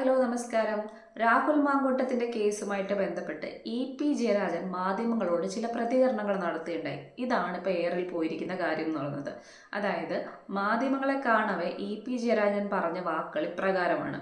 Hello നമസ്കാരം. രാഹുൽ മാങ്കൂട്ടത്തിന്റെ കേസുമായിട്ട് ബന്ധപ്പെട്ട് E P Jayarajan മാധ്യമങ്ങളോട് ചില പ്രതികരണങ്ങൾ നടത്തിയിട്ടുണ്ടായി ഇതാണ് ഇപ്പോൾ എയറിൽ പോയിരിക്കുന്ന കാര്യം എന്ന് പറയുന്നത്. അതായത് മാധ്യമങ്ങളെ കാണവേ ഇ പി ജയരാജൻ പറഞ്ഞ വാക്കുകൾ ഇപ്രകാരമാണ്.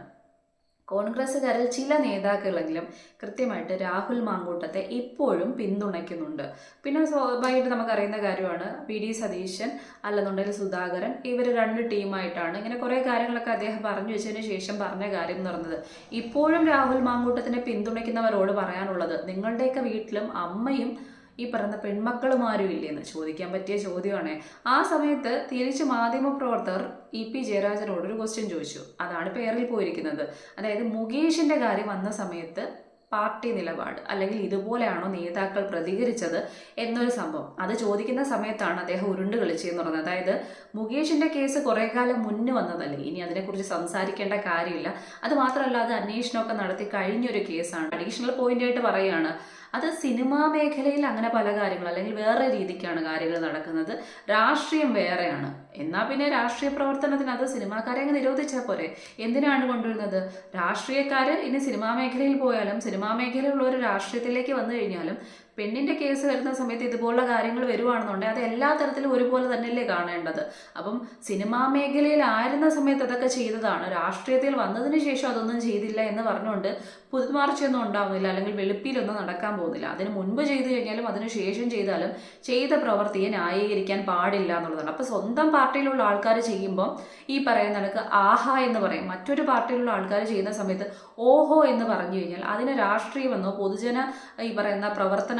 കോൺഗ്രസ്സുകാരിൽ ചില നേതാക്കളെങ്കിലും കൃത്യമായിട്ട് രാഹുൽ മാങ്കൂട്ടത്തെ ഇപ്പോഴും പിന്തുണയ്ക്കുന്നുണ്ട്. പിന്നെ സ്വാഭാവികമായിട്ട് നമുക്കറിയുന്ന കാര്യമാണ് വി ഡി സതീശൻ അല്ലെന്നുണ്ടെങ്കിൽ സുധാകരൻ ഇവർ രണ്ട് ടീമായിട്ടാണ് ഇങ്ങനെ കുറേ കാര്യങ്ങളൊക്കെ അദ്ദേഹം പറഞ്ഞു വെച്ചതിന് ശേഷം പറഞ്ഞ കാര്യം എന്ന് പറഞ്ഞത്. ഇപ്പോഴും രാഹുൽ മാങ്കൂട്ടത്തിനെ പിന്തുണയ്ക്കുന്നവരോട് പറയാനുള്ളത് നിങ്ങളുടെയൊക്കെ വീട്ടിലും അമ്മയും ഈ പറയുന്ന പെൺമക്കളുമാരും ഇല്ലെന്ന് ചോദിക്കാൻ പറ്റിയ ചോദ്യമാണ്. ആ സമയത്ത് തിരിച്ച് മാധ്യമപ്രവർത്തകർ ഇ പി ജയരാജനോട് ഒരു ക്വസ്റ്റ്യൻ ചോദിച്ചു. അതാണ് പേരിൽ പോയിരിക്കുന്നത്. അതായത് മുകേഷിന്റെ കാര്യം വന്ന സമയത്ത് പാർട്ടി നിലപാട് അല്ലെങ്കിൽ ഇതുപോലെയാണോ നേതാക്കൾ പ്രതികരിച്ചത് എന്നൊരു സംഭവം. അത് ചോദിക്കുന്ന സമയത്താണ് അദ്ദേഹം ഉരുണ്ട് കളിച്ചതെന്ന് പറഞ്ഞത്. അതായത് മുകേഷിന്റെ കേസ് കുറെ കാലം മുന്നേ വന്നതല്ലേ? ഇനി അതിനെക്കുറിച്ച് സംസാരിക്കേണ്ട കാര്യമില്ല. അത് മാത്രമല്ല അത് അന്വേഷണമൊക്കെ നടത്തി കഴിഞ്ഞൊരു കേസാണ്. അഡീഷണൽ പോയിന്റ് ആയിട്ട് പറയുകയാണ്. അത് സിനിമാ മേഖലയിൽ അങ്ങനെ പല കാര്യങ്ങൾ അല്ലെങ്കിൽ വേറെ രീതിക്കാണ് കാര്യങ്ങൾ നടക്കുന്നത്. രാഷ്ട്രീയം വേറെയാണ്. എന്നാൽ പിന്നെ രാഷ്ട്രീയ പ്രവർത്തനത്തിന് അത് സിനിമാക്കാരെ അങ്ങ് നിരോധിച്ചാൽ പോരെ. എന്തിനാണ് കൊണ്ടുവരുന്നത്? രാഷ്ട്രീയക്കാർ ഇനി സിനിമാ മേഖലയിൽ പോയാലും സിനിമാ ഒരു രാഷ്ട്രീയത്തിലേക്ക് വന്നു കഴിഞ്ഞാലും പെണ്ണിന്റെ കേസ് വരുന്ന സമയത്ത് ഇതുപോലുള്ള കാര്യങ്ങൾ വരുവാണെന്നുണ്ടെങ്കിൽ അത് എല്ലാ തരത്തിലും ഒരുപോലെ തന്നെയല്ലേ കാണേണ്ടത്? അപ്പം സിനിമാ മേഖലയിലായിരുന്ന സമയത്ത് അതൊക്കെ ചെയ്തതാണ്. രാഷ്ട്രീയത്തിൽ വന്നതിന് ശേഷം അതൊന്നും ചെയ്തില്ല എന്ന് പറഞ്ഞുകൊണ്ട് പുതുമാർച്ചയൊന്നും ഉണ്ടാവുന്നില്ല അല്ലെങ്കിൽ വെളുപ്പിലൊന്നും നടക്കാൻ പോകുന്നില്ല. അതിന് മുൻപ് ചെയ്തു കഴിഞ്ഞാലും അതിന് ശേഷം ചെയ്താലും ചെയ്ത പ്രവൃത്തിയെ ന്യായീകരിക്കാൻ പാടില്ല എന്നുള്ളതാണ്. അപ്പോൾ സ്വന്തം പാർട്ടിയിലുള്ള ആൾക്കാർ ചെയ്യുമ്പോൾ ഈ പറയുന്ന കണക്ക് ആഹാ എന്ന് പറയും. മറ്റൊരു പാർട്ടിയിലുള്ള ആൾക്കാർ ചെയ്യുന്ന സമയത്ത് ഓഹോ എന്ന് പറഞ്ഞു കഴിഞ്ഞാൽ അതിന് രാഷ്ട്രീയമെന്നോ പൊതുജന ഈ പറയുന്ന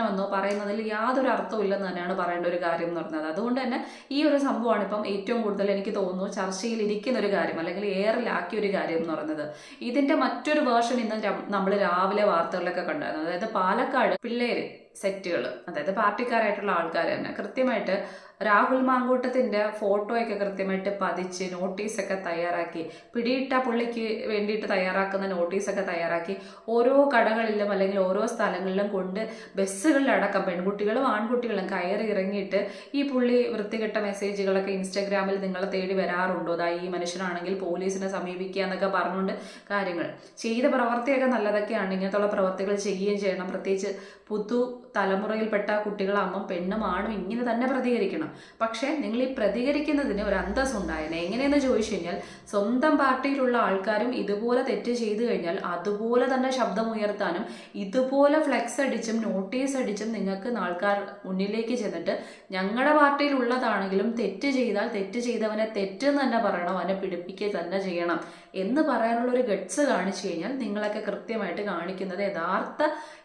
പ്രവർത്തനമെന്നോ പറയുന്നതിൽ യാതൊരു അർത്ഥവും ഇല്ലെന്ന് തന്നെയാണ് പറയേണ്ട ഒരു കാര്യം എന്ന് പറഞ്ഞത്. അതുകൊണ്ട് തന്നെ ഈ ഒരു സംഭവമാണ് ഇപ്പം ഏറ്റവും കൂടുതൽ എനിക്ക് തോന്നുന്നു ചർച്ചയിൽ ഇരിക്കുന്ന ഒരു കാര്യം അല്ലെങ്കിൽ എയറിലാക്കിയ ഒരു കാര്യം എന്ന് പറയുന്നത്. ഇതിന്റെ മറ്റൊരു വേർഷൻ ഇന്ന് നമ്മൾ രാവിലെ വാർത്തകളിലൊക്കെ കണ്ടായിരുന്നു. അതായത് പാലക്കാട് പിള്ളേര് സെറ്റുകൾ അതായത് പാർട്ടിക്കാരായിട്ടുള്ള ആൾക്കാർ തന്നെ. കൃത്യമായിട്ട് രാഹുൽ മാങ്കൂട്ടത്തിന്റെ ഫോട്ടോയൊക്കെ കൃത്യമായിട്ട് പതിച്ച് നോട്ടീസൊക്കെ തയ്യാറാക്കി പിടിയിട്ട പുള്ളിക്ക് വേണ്ടിയിട്ട് തയ്യാറാക്കുന്ന നോട്ടീസൊക്കെ തയ്യാറാക്കി ഓരോ കടകളിലും അല്ലെങ്കിൽ ഓരോ സ്ഥലങ്ങളിലും കൊണ്ട് ബസ്സുകളിലടക്കം പെൺകുട്ടികളും ആൺകുട്ടികളും കയറി ഇറങ്ങിയിട്ട് ഈ പുള്ളി വൃത്തികെട്ട മെസ്സേജുകളൊക്കെ ഇൻസ്റ്റാഗ്രാമിൽ നിങ്ങളെ തേടി വരാറുണ്ടോ? അതാ ഈ മനുഷ്യനാണെങ്കിൽ പോലീസിനെ സമീപിക്കുക എന്നൊക്കെ പറഞ്ഞുകൊണ്ട് കാര്യങ്ങൾ. ചെയ്ത പ്രവർത്തിയൊക്കെ നല്ലതൊക്കെയാണ്. ഇങ്ങനത്തുള്ള പ്രവർത്തികൾ ചെയ്യുകയും ചെയ്യണം. പ്രത്യേകിച്ച് പുതു തലമുറയിൽപ്പെട്ട കുട്ടികളാകുമ്പം പെണ്ണും ആണും ഇങ്ങനെ തന്നെ പ്രതികരിക്കണം. പക്ഷേ നിങ്ങൾ ഈ പ്രതികരിക്കുന്നതിന് ഒരു അന്തസ് ഉണ്ടായേനെ എങ്ങനെയെന്ന് ചോദിച്ചു കഴിഞ്ഞാൽ സ്വന്തം പാർട്ടിയിലുള്ള ആൾക്കാരും ഇതുപോലെ തെറ്റ് ചെയ്തു കഴിഞ്ഞാൽ അതുപോലെ തന്നെ ശബ്ദമുയർത്താനും ഇതുപോലെ ഫ്ലെക്സ് അടിച്ചും നോട്ടീസ് അടിച്ചും നിങ്ങൾക്ക് ആൾക്കാർ മുന്നിലേക്ക് ചെന്നിട്ട് ഞങ്ങളുടെ പാർട്ടിയിലുള്ളതാണെങ്കിലും തെറ്റ് ചെയ്താൽ തെറ്റ് ചെയ്തവനെ തെറ്റെന്ന് തന്നെ പറയണം. അവനെ പിടിപ്പിക്കുക തന്നെ ചെയ്യണം എന്ന് പറയാനുള്ള ഒരു ഗട്സ് കാണിച്ചു കഴിഞ്ഞാൽ നിങ്ങളൊക്കെ കൃത്യമായിട്ട് കാണിക്കുന്നത് യഥാർത്ഥ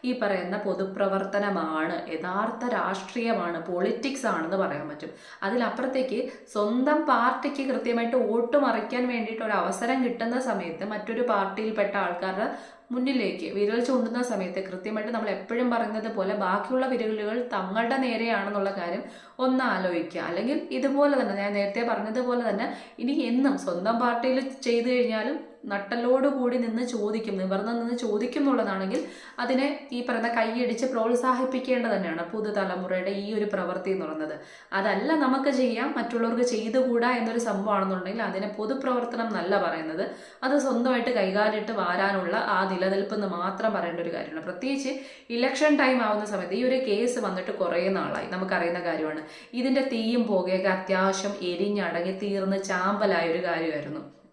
ഈ പറയുന്ന പൊതുപ്രവർത്തനമാണ്. യഥാർത്ഥ രാഷ്ട്രീയമാണ്. പൊളിറ്റിക്സ് ആണെന്ന് പറയാൻ പറ്റും. അതിലപ്പുറത്തേക്ക് സ്വന്തം പാർട്ടിക്ക് കൃത്യമായിട്ട് വോട്ട് മറിക്കാൻ വേണ്ടിയിട്ട് ഒരു അവസരം കിട്ടുന്ന സമയത്ത് മറ്റൊരു പാർട്ടിയിൽപ്പെട്ട ആൾക്കാരുടെ മുന്നിലേക്ക് വിരൽ ചൂണ്ടുന്ന സമയത്ത് കൃത്യമായിട്ട് നമ്മൾ എപ്പോഴും പറയുന്നത് പോലെ ബാക്കിയുള്ള വിരലുകൾ തങ്ങളുടെ നേരെയാണെന്നുള്ള കാര്യം ഒന്ന് ആലോചിക്കുക. അല്ലെങ്കിൽ ഇതുപോലെ തന്നെ ഞാൻ നേരത്തെ പറഞ്ഞതുപോലെ തന്നെ ഇനി എന്നും സ്വന്തം പാർട്ടിയിൽ ചെയ്തു കഴിഞ്ഞാലും നട്ടലോട് കൂടി നിന്ന് ചോദിക്കും നിവർന്ന് നിന്ന് ചോദിക്കും എന്നുള്ളതാണെങ്കിൽ അതിനെ ഈ പറയുന്ന കൈയടിച്ച് പ്രോത്സാഹിപ്പിക്കേണ്ടത് തന്നെയാണ് പുതുതലമുറയുടെ ഈ ഒരു പ്രവൃത്തി എന്ന് പറയുന്നത്. അതല്ല നമുക്ക് ചെയ്യാം മറ്റുള്ളവർക്ക് ചെയ്തുകൂടാ എന്നൊരു സംഭവമാണെന്നുണ്ടെങ്കിൽ അതിനെ പൊതുപ്രവർത്തനം എന്നല്ല പറയുന്നത്. അത് സ്വന്തമായിട്ട് കൈകാലിട്ട് വാരാനുള്ള ആ നിലനിൽപ്പ് എന്ന് മാത്രം പറയേണ്ട ഒരു കാര്യമാണ്. പ്രത്യേകിച്ച് ഇലക്ഷൻ ടൈം ആവുന്ന സമയത്ത് ഈ ഒരു കേസ് വന്നിട്ട് കുറേ നാളായി. നമുക്കറിയുന്ന കാര്യമാണ്. ഇതിന്റെ തീയും പുകയൊക്കെ അത്യാവശ്യം എരിഞ്ഞടങ്ങി തീർന്ന് ചാമ്പലായ ഒരു കാര്യമായിരുന്നു.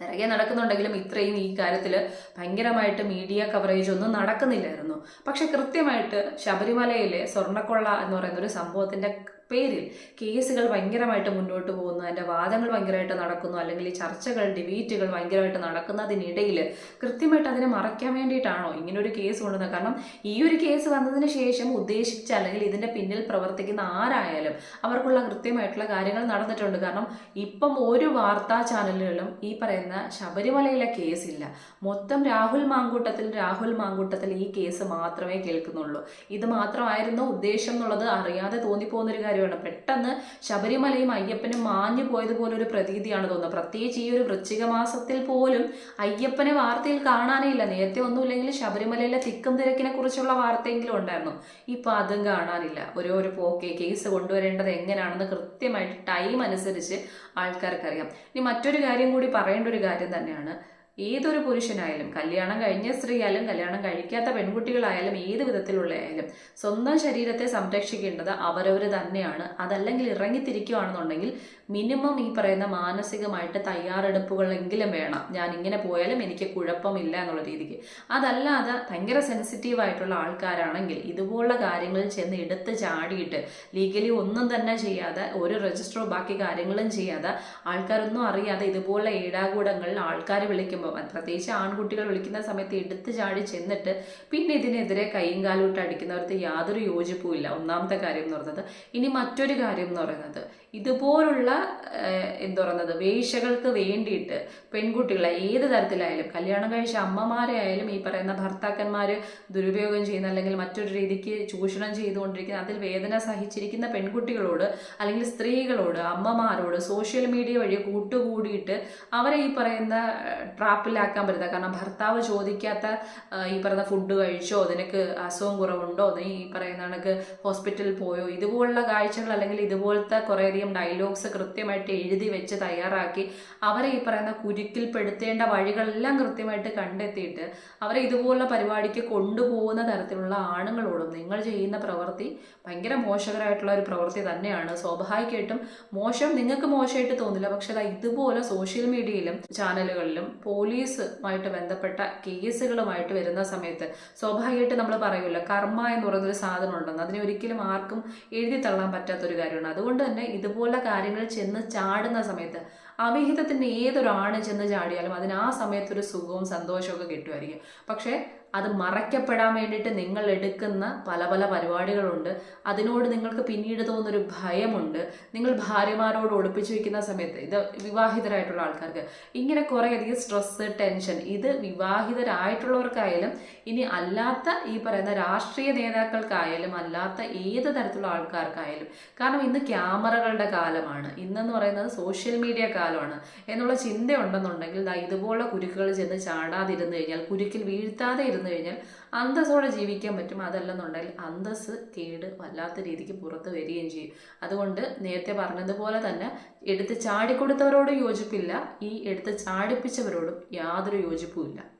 പിറകെ നടക്കുന്നുണ്ടെങ്കിലും ഇത്രയും ഈ കാര്യത്തിൽ ഭയങ്കരമായിട്ട് മീഡിയ കവറേജ് ഒന്നും നടക്കുന്നില്ലായിരുന്നു. പക്ഷെ കൃത്യമായിട്ട് ശബരിമലയിലെ സ്വർണക്കൊള്ള എന്ന് പറയുന്ന ഒരു സംഭവത്തിന്റെ പേരിൽ കേസുകൾ ഭയങ്കരമായിട്ട് മുന്നോട്ട് പോകുന്നു അതിന്റെ വാദങ്ങൾ ഭയങ്കരമായിട്ട് നടക്കുന്നു അല്ലെങ്കിൽ ഈ ചർച്ചകൾ ഡിബേറ്റുകൾ ഭയങ്കരമായിട്ട് നടക്കുന്നതിനിടയിൽ കൃത്യമായിട്ട് അതിനെ മറയ്ക്കാൻ വേണ്ടിയിട്ടാണോ ഒരു കേസ് കൊണ്ടുവന്നത്? കാരണം ഈ ഒരു കേസ് വന്നതിന് ശേഷം ഉദ്ദേശിച്ച അല്ലെങ്കിൽ ഇതിന്റെ പിന്നിൽ പ്രവർത്തിക്കുന്ന ആരായാലും അവർക്കുള്ള കൃത്യമായിട്ടുള്ള കാര്യങ്ങൾ നടന്നിട്ടുണ്ട്. കാരണം ഇപ്പം ഒരു വാർത്താ ചാനലുകളിലും ഈ പറയുന്ന ശബരിമലയിലെ കേസില്ല മൊത്തം രാഹുൽ മാങ്കൂട്ടത്തിൽ രാഹുൽ മാങ്കൂട്ടത്തിൽ ഈ കേസ് മാത്രമേ കേൾക്കുന്നുള്ളൂ. ഇത് മാത്രമായിരുന്നു ഉദ്ദേശം എന്നുള്ളത് അറിയാതെ തോന്നിപ്പോകുന്നൊരു കാര്യം കാര്യമാണ് പെട്ടെന്ന് ശബരിമലയും അയ്യപ്പനും മാഞ്ഞു പോയതുപോലെ ഒരു പ്രതീതിയാണ് തോന്നുന്നത്. പ്രത്യേകിച്ച് ഈ ഒരു വൃശ്ചിക മാസത്തിൽ പോലും അയ്യപ്പനെ വാർത്തയിൽ കാണാനേ ഇല്ല നേരത്തെ ഒന്നുമില്ലെങ്കിൽ ശബരിമലയിലെ തിക്കും തിരക്കിനെ കുറിച്ചുള്ള വാർത്തയെങ്കിലും ഉണ്ടായിരുന്നു. ഇപ്പൊ അതും കാണാനില്ല. ഓരോ ഒരു പോക്കെ കേസ് കൊണ്ടുവരേണ്ടത് എങ്ങനെയാണെന്ന് കൃത്യമായിട്ട് ടൈം അനുസരിച്ച് ആൾക്കാർക്ക് അറിയാം ഇനി മറ്റൊരു കാര്യം കൂടി പറയേണ്ട ഒരു കാര്യം തന്നെയാണ്. ഏതൊരു പുരുഷനായാലും കല്യാണം കഴിഞ്ഞ സ്ത്രീയായാലും കല്യാണം കഴിക്കാത്ത പെൺകുട്ടികളായാലും ഏത് വിധത്തിലുള്ള ആയാലും സ്വന്തം ശരീരത്തെ സംരക്ഷിക്കേണ്ടത് അവരവർ തന്നെയാണ്. അതല്ലെങ്കിൽ ഇറങ്ങിത്തിരിക്കുകയാണെന്നുണ്ടെങ്കിൽ മിനിമം ഈ പറയുന്ന മാനസികമായിട്ട് തയ്യാറെടുപ്പുകളെങ്കിലും വേണം. ഞാൻ ഇങ്ങനെ പോയാലും എനിക്ക് കുഴപ്പമില്ല എന്നുള്ള രീതിക്ക്. അതല്ലാതെ ഭയങ്കര സെൻസിറ്റീവ് ആയിട്ടുള്ള ആൾക്കാരാണെങ്കിൽ ഇതുപോലുള്ള കാര്യങ്ങളിൽ ചെന്ന് എടുത്ത് ചാടിയിട്ട് ലീഗലി ഒന്നും തന്നെ ചെയ്യാതെ ഒരു രജിസ്റ്ററോ ബാക്കി കാര്യങ്ങളും ചെയ്യാതെ ആൾക്കാരൊന്നും അറിയാതെ ഇതുപോലുള്ള ഏടാകൂടങ്ങളിൽ ആൾക്കാർ വിളിക്കുമ്പോൾ പ്രത്യേകിച്ച് ആൺകുട്ടികൾ വിളിക്കുന്ന സമയത്ത് എടുത്ത് ചാടി ചെന്നിട്ട് പിന്നെ ഇതിനെതിരെ കൈയും കാലൂട്ട് അടിക്കുന്നവർക്ക് യാതൊരു യോജിപ്പും ഇല്ല. ഒന്നാമത്തെ കാര്യം എന്ന് പറയുന്നത് ഇനി മറ്റൊരു കാര്യം എന്ന് പറയുന്നത് ഇതുപോലുള്ള എന്താ പറയുന്നത് വേശ്യകൾക്ക് വേണ്ടിയിട്ട് പെൺകുട്ടികളെ ഏത് തരത്തിലായാലും കല്യാണം കഴിച്ച അമ്മമാരെ ആയാലും ഈ പറയുന്ന ഭർത്താക്കന്മാർ ദുരുപയോഗം ചെയ്യുന്ന അല്ലെങ്കിൽ മറ്റൊരു രീതിക്ക് ചൂഷണം ചെയ്തുകൊണ്ടിരിക്കുന്ന അതിൽ വേദന സഹിച്ചിരിക്കുന്ന പെൺകുട്ടികളോട് അല്ലെങ്കിൽ സ്ത്രീകളോട് അമ്മമാരോട് സോഷ്യൽ മീഡിയ വഴി കൂട്ടുകൂടിയിട്ട് അവരെ ഈ പറയുന്ന ട്രാപ്പിലാക്കാൻ പറ്റില്ല. കാരണം ഭർത്താവ് ചോദിക്കാത്ത ഈ പറയുന്ന ഫുഡ് കഴിച്ചോ നിനക്ക് അസുഖം കുറവുണ്ടോ നീ ഈ പറയുന്ന കണക്ക് ഹോസ്പിറ്റലിൽ പോയോ ഇതുപോലുള്ള കാഴ്ചകൾ അല്ലെങ്കിൽ ഇതുപോലത്തെ കുറേയധികം ഡയലോഗ്സ് കൃത്യമായിട്ട് എഴുതി വെച്ച് തയ്യാറാക്കി അവരെ ഈ പറയുന്ന കുരുക്കിൽപ്പെടുത്തേണ്ട വഴികളെല്ലാം കൃത്യമായിട്ട് കണ്ടെത്തിയിട്ട് അവരെ ഇതുപോലുള്ള പരിപാടിക്ക് കൊണ്ടുപോകുന്ന തരത്തിലുള്ള ആണുങ്ങളോടും നിങ്ങൾ ചെയ്യുന്ന പ്രവൃത്തി ഭയങ്കര മോശകരമായിട്ടുള്ള ഒരു പ്രവൃത്തി തന്നെയാണ്. സ്വാഭാവികമായിട്ടും മോശം നിങ്ങൾക്ക് മോശമായിട്ട് തോന്നില്ല. പക്ഷെ ഇതുപോലെ സോഷ്യൽ മീഡിയയിലും ചാനലുകളിലും പോലീസുമായിട്ട് ബന്ധപ്പെട്ട കേസുകളുമായിട്ട് വരുന്ന സമയത്ത് സ്വാഭാവികമായിട്ട് നമ്മൾ പറയുമല്ലോ കർമ്മ എന്ന് പറയുന്ന ഒരു സാധനം ഉണ്ടെന്ന് അതിനെ ഒരിക്കലും ആർക്കും എഴുതി തള്ളാൻ പറ്റാത്തൊരു കാര്യമാണ്. അതുകൊണ്ട് തന്നെ ഇതുപോലെ കാര്യങ്ങൾ ചെന്ന് ചാടുന്ന സമയത്ത് അവിഹിതത്തിന് ഏതൊരാണ് ചെന്ന് ചാടിയാലും അതിന് ആ സമയത്തൊരു സുഖവും സന്തോഷവും ഒക്കെ കിട്ടുമായിരിക്കും. പക്ഷേ അത് മറയ്ക്കപ്പെടാൻ വേണ്ടിയിട്ട് നിങ്ങൾ എടുക്കുന്ന പല പല പരിപാടികളുണ്ട്. അതിനോട് നിങ്ങൾക്ക് പിന്നീട് തോന്നുന്നൊരു ഭയമുണ്ട്. നിങ്ങൾ ഭാര്യമാരോട് ഒളിപ്പിച്ചു വെക്കുന്ന സമയത്ത് ഇത് വിവാഹിതരായിട്ടുള്ള ആൾക്കാർക്ക് ഇങ്ങനെ കുറേയധികം സ്ട്രെസ് ടെൻഷൻ ഇത് വിവാഹിതരായിട്ടുള്ളവർക്കായാലും ഇനി അല്ലാത്ത ഈ പറയുന്ന രാഷ്ട്രീയ നേതാക്കൾക്കായാലും അല്ലാത്ത ഏത് തരത്തിലുള്ള ആൾക്കാർക്കായാലും കാരണം ഇന്ന് ക്യാമറകളുടെ കാലമാണ്. ഇന്നെന്ന് പറയുന്നത് സോഷ്യൽ മീഡിയ കാലമാണ്. എന്നുള്ള ചിന്തയുണ്ടെന്നുണ്ടെങ്കിൽ ഇതുപോലെ കുരുക്കുകൾ ചെന്ന് ചാടാതിരുന്നു കഴിഞ്ഞാൽ കുരുക്കിൽ വീഴ്ത്താതെ ഇരുന്നു കഴിഞ്ഞാൽ അന്തസ്സോടെ ജീവിക്കാൻ പറ്റും. അതല്ലെന്നുണ്ടെങ്കിൽ അന്തസ് കേട് വല്ലാത്ത രീതിക്ക് പുറത്ത് വരികയും ചെയ്യും. അതുകൊണ്ട് നേരത്തെ പറഞ്ഞതുപോലെ തന്നെ എടുത്ത് ചാടിക്കൊടുത്തവരോട് യോജിപ്പില്ല. ഈ എടുത്ത് ചാടിപ്പിച്ചവരോടും യാതൊരു യോജിപ്പും ഇല്ല.